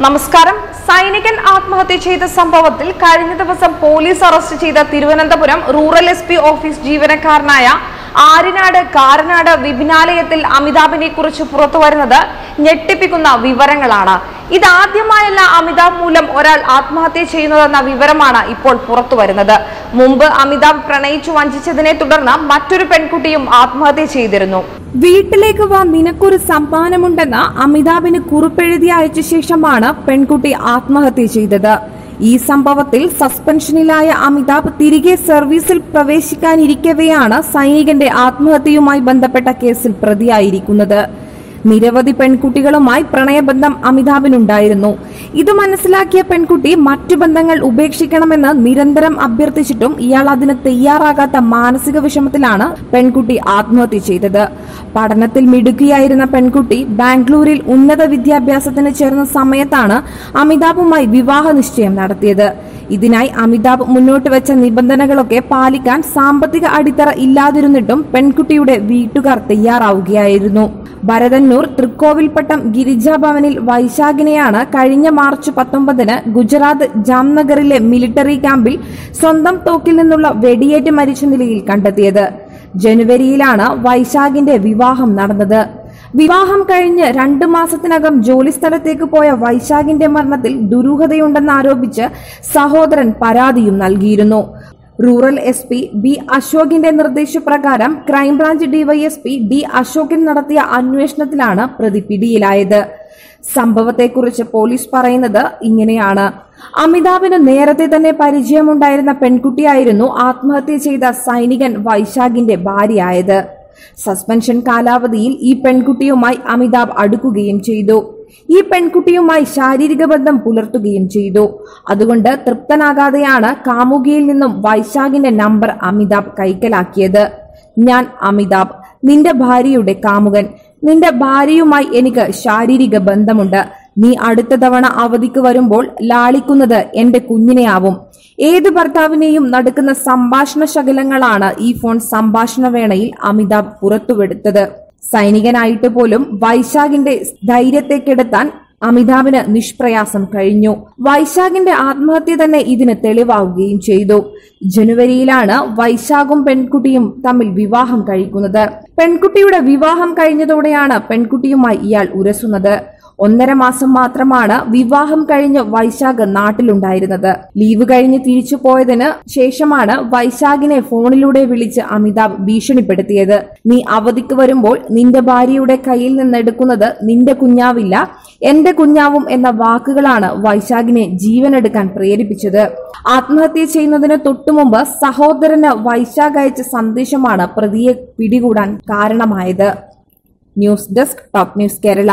നമസ്കാരം. സൈനികൻ ആത്മഹത്യ ചെയ്ത സംഭവത്തിൽ കഴിഞ്ഞ ദിവസം പോലീസ് അറസ്റ്റ് ചെയ്ത Thiruvananthapuram rural S P office ജീവനക്കാരനായ ആര്യനാട് കാരനാട് വിപിനാലയത്തിൽ അമിതാഭിനെ കുറിച്ച് പുറത്തു വരുന്നത് ഞെട്ടിപ്പിക്കുന്ന വിവരങ്ങളാണ്. ഇതാദ്യമായല്ല അമിതാഭ് മൂലം ഒരാൾ ആത്മഹത്യ ചെയ്യുന്നതെന്ന വിവരമാണ് ഇപ്പോൾ പുറത്തു വരുന്നത്. മുമ്പ് അമിതാഭ് പ്രണയിച്ചു വഞ്ചിച്ചതിനെ തുടർന്ന് മറ്റൊരു പെൺകുട്ടിയും ആത്മഹത്യ ചെയ്തിരുന്നു. വീട്ടിലേക്ക് വാ നിനക്കൊരു സമ്മാനമുണ്ടെന്ന് അമിതാഭിന് കുറിപ്പെഴുതി അയച്ച ശേഷമാണ് പെൺകുട്ടി ആത്മഹത്യ ചെയ്തത്. ഈ സംഭവത്തിൽ സസ്പെൻഷനിലായ അമിതാഭ് തിരികെ സർവീസിൽ പ്രവേശിക്കാനിരിക്കവെയാണ് സൈനികന്റെ ആത്മഹത്യയുമായി ബന്ധപ്പെട്ട കേസിൽ പ്രതിയായിരിക്കുന്നത്. നിരവധി പെൺകുട്ടികളുമായി പ്രണയബന്ധം അമിതാഭിനുണ്ടായിരുന്നു. ഇത് മനസ്സിലാക്കിയ പെൺകുട്ടി മറ്റു ബന്ധങ്ങൾ ഉപേക്ഷിക്കണമെന്ന് നിരന്തരം അഭ്യർത്ഥിച്ചിട്ടും ഇയാൾ അതിന് തയ്യാറാകാത്ത മാനസിക വിഷമത്തിലാണ് പെൺകുട്ടി ആത്മഹത്യ ചെയ്തത്. പഠനത്തിൽ മിടുക്കിയായിരുന്ന പെൺകുട്ടി ബാംഗ്ലൂരിൽ ഉന്നത വിദ്യാഭ്യാസത്തിന് ചേർന്ന സമയത്താണ് അമിതാഭുമായി വിവാഹ നിശ്ചയം നടത്തിയത്. ഇതിനായി അമിതാഭ് മുന്നോട്ട് വെച്ച നിബന്ധനകളൊക്കെ പാലിക്കാൻ സാമ്പത്തിക അടിത്തറ ഇല്ലാതിരുന്നിട്ടും പെൺകുട്ടിയുടെ വീട്ടുകാർ തയ്യാറാവുകയായിരുന്നു. ഭരതന്നൂർ തൃക്കോവിൽപ്പട്ടം ഗിരിജാഭവനിൽ വൈശാഖിനെയാണ് കഴിഞ്ഞ മാർച്ച് പത്തൊമ്പതിന് ഗുജറാത്ത് ജാംനഗറിലെ മിലിറ്ററി ക്യാമ്പിൽ സ്വന്തം തോക്കിൽ നിന്നുള്ള വെടിയേറ്റ് മരിച്ച നിലയിൽ കണ്ടെത്തിയത്. ജനുവരിയിലാണ് വൈശാഖിന്റെ വിവാഹം നടന്നത്. വിവാഹം കഴിഞ്ഞ് രണ്ടു മാസത്തിനകം ജോലിസ്ഥലത്തേക്ക് പോയ വൈശാഖിന്റെ മരണത്തിൽ ദുരൂഹതയുണ്ടെന്നാരോപിച്ച് സഹോദരൻ പരാതിയും നൽകിയിരുന്നു. റൂറൽ എസ് പി ബി അശോകിന്റെ നിർദ്ദേശപ്രകാരം ക്രൈംബ്രാഞ്ച് ഡിവൈഎസ്പി ഡി അശോകൻ നടത്തിയ അന്വേഷണത്തിലാണ് പ്രതി പിടിയിലായത്. സംഭവത്തെക്കുറിച്ച് പോലീസ് പറയുന്നത് ഇങ്ങനെയാണ്. അമിതാഭിന് നേരത്തെ തന്നെ പരിചയമുണ്ടായിരുന്ന പെൺകുട്ടിയായിരുന്നു ആത്മഹത്യ ചെയ്ത സൈനികൻ വൈശാഖിന്റെ ഭാര്യയായത്. സസ്പെൻഷൻ കാലാവധിയിൽ ഈ പെൺകുട്ടിയുമായി അമിതാഭ് അടുക്കുകയും ചെയ്തു. ഈ പെൺകുട്ടിയുമായി ശാരീരിക ബന്ധം പുലർത്തുകയും ചെയ്തു. അതുകൊണ്ട് തൃപ്തനാകാതെയാണ് കാമുകിയിൽ നിന്നും വൈശാഖിന്റെ നമ്പർ അമിതാഭ് കൈക്കലാക്കിയത്. ഞാൻ അമിതാഭ് നിന്റെ ഭാര്യയുടെ കാമുകൻ. നിന്റെ ഭാര്യയുമായി എനിക്ക് ശാരീരിക ബന്ധമുണ്ട്. നീ അടുത്ത തവണ അവധിക്ക് വരുമ്പോൾ ലാളിക്കുന്നത് എന്റെ കുഞ്ഞിനെയാവും. ഏത് ഭർത്താവിനെയും നടക്കുന്ന സംഭാഷണ ശകലങ്ങളാണ് ഈ ഫോൺ സംഭാഷണ വേളയിൽ അമിതാഭ് പുറത്തുവിടുത്തത്. സൈനികനായിട്ട് പോലും വൈശാഖിന്റെ ധൈര്യത്തെ കെടുത്താൻ അമിതാഭിന് നിഷ്പ്രയാസം കഴിഞ്ഞു. വൈശാഖിന്റെ ആത്മഹത്യ തന്നെ ഇതിന് തെളിവാവുകയും ചെയ്തു. ജനുവരിയിലാണ് വൈശാഖും പെൺകുട്ടിയും തമ്മിൽ വിവാഹം കഴിക്കുന്നത്. പെൺകുട്ടിയുടെ വിവാഹം കഴിഞ്ഞതോടെയാണ് പെൺകുട്ടിയുമായി ഇയാൾ ഉരസുന്നത്. ഒന്നര മാസം മാത്രമാണ് വിവാഹം കഴിഞ്ഞ് വൈശാഖ് നാട്ടിലുണ്ടായിരുന്നത്. ലീവ് കഴിഞ്ഞ് തിരിച്ചു പോയതിന് ശേഷമാണ് വൈശാഖിനെ ഫോണിലൂടെ വിളിച്ച് അമിതാഭ് ഭീഷണിപ്പെടുത്തിയത്. നീ അവധിക്ക് വരുമ്പോൾ നിന്റെ ഭാര്യയുടെ കയ്യിൽ നിന്നെടുക്കുന്നത് നിന്റെ കുഞ്ഞാവില്ല എന്റെ കുഞ്ഞാവും എന്ന വാക്കുകളാണ് വൈശാഖിനെ ജീവനെടുക്കാൻ പ്രേരിപ്പിച്ചത്. ആത്മഹത്യ ചെയ്യുന്നതിന് തൊട്ടുമുമ്പ് സഹോദരന് വൈശാഖ് അയച്ച സന്ദേശമാണ് പ്രതിയെ പിടികൂടാൻ കാരണമായത്. News desk top news Kerala.